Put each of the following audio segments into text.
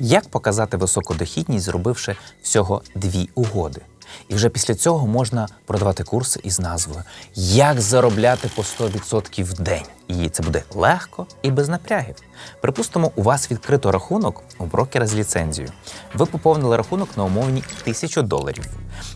Як показати високу дохідність, зробивши всього дві угоди? І вже після цього можна продавати курси із назвою Як заробляти по 100% в день. І це буде легко і без напрягів. Припустимо, у вас відкрито рахунок у брокера з ліцензією. Ви поповнили рахунок на умовні 1000 доларів.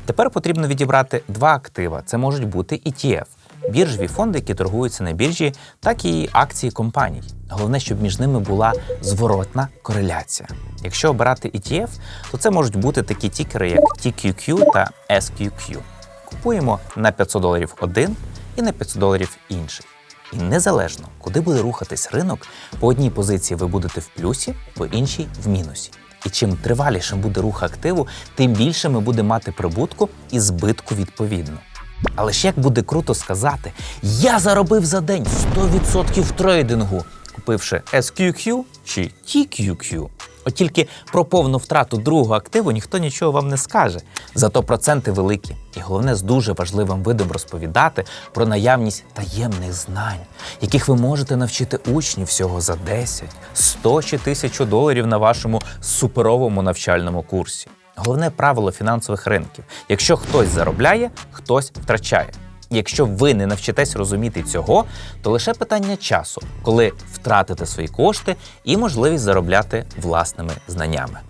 Тепер потрібно відібрати два актива. Це можуть бути ETF – біржові фонди, які торгуються на біржі, так і акції компаній. Головне, щоб між ними була зворотна кореляція. Якщо обирати ETF, то це можуть бути такі тікери, як TQQ та SQQ. Купуємо на 500 доларів один і на 500 доларів інший. І незалежно, куди буде рухатись ринок, по одній позиції ви будете в плюсі, по іншій в мінусі. І чим тривалішим буде рух активу, тим більше ми будемо мати прибутку і збитку відповідно. Але ж як буде круто сказати, я заробив за день 100% трейдингу, купивши SQQ чи TQQ. От тільки про повну втрату другого активу ніхто нічого вам не скаже. Зато проценти великі. І головне, з дуже важливим видом розповідати про наявність таємних знань, яких ви можете навчити учнів всього за 10, 100 чи 1000 доларів на вашому суперовому навчальному курсі. Головне правило фінансових ринків: якщо хтось заробляє, хтось втрачає. Якщо ви не навчитесь розуміти цього, то лише питання часу, коли втратите свої кошти і можливість заробляти власними знаннями.